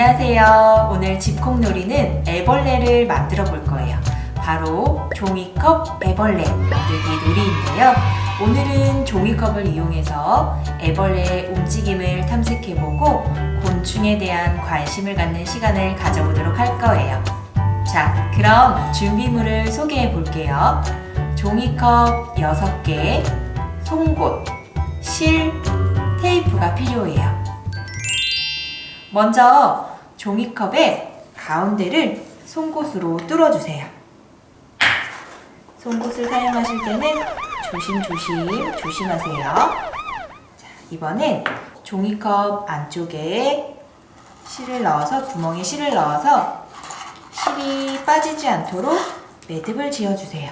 안녕하세요. 오늘 집콕놀이는 애벌레를 만들어 볼 거예요. 바로 종이컵 애벌레 만들기 놀이인데요. 오늘은 종이컵을 이용해서 애벌레의 움직임을 탐색해보고 곤충에 대한 관심을 갖는 시간을 가져보도록 할 거예요. 자, 그럼 준비물을 소개해 볼게요. 종이컵 6개, 송곳, 실, 테이프가 필요해요. 먼저 종이컵의 가운데를 송곳으로 뚫어주세요. 송곳을 사용하실 때는 조심조심 조심하세요. 자, 이번엔 종이컵 안쪽에 실을 넣어서 구멍에 실을 넣어서 실이 빠지지 않도록 매듭을 지어주세요.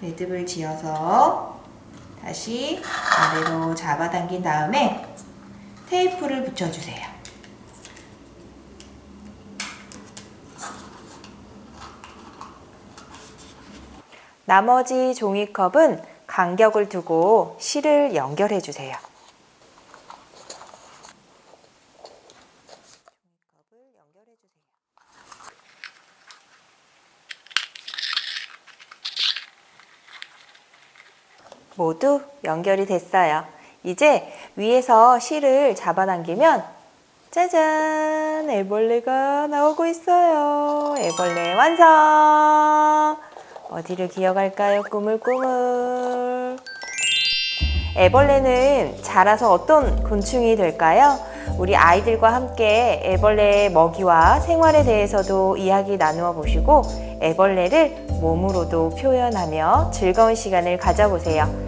매듭을 지어서 다시 아래로 잡아당긴 다음에 테이프를 붙여주세요. 나머지 종이컵은 간격을 두고 실을 연결해 주세요. 모두 연결이 됐어요. 이제 위에서 실을 잡아당기면 짜잔! 애벌레가 나오고 있어요. 애벌레 완성! 어디를 기어갈까요? 꾸물꾸물. 애벌레는 자라서 어떤 곤충이 될까요? 우리 아이들과 함께 애벌레의 먹이와 생활에 대해서도 이야기 나누어 보시고 애벌레를 몸으로도 표현하며 즐거운 시간을 가져보세요.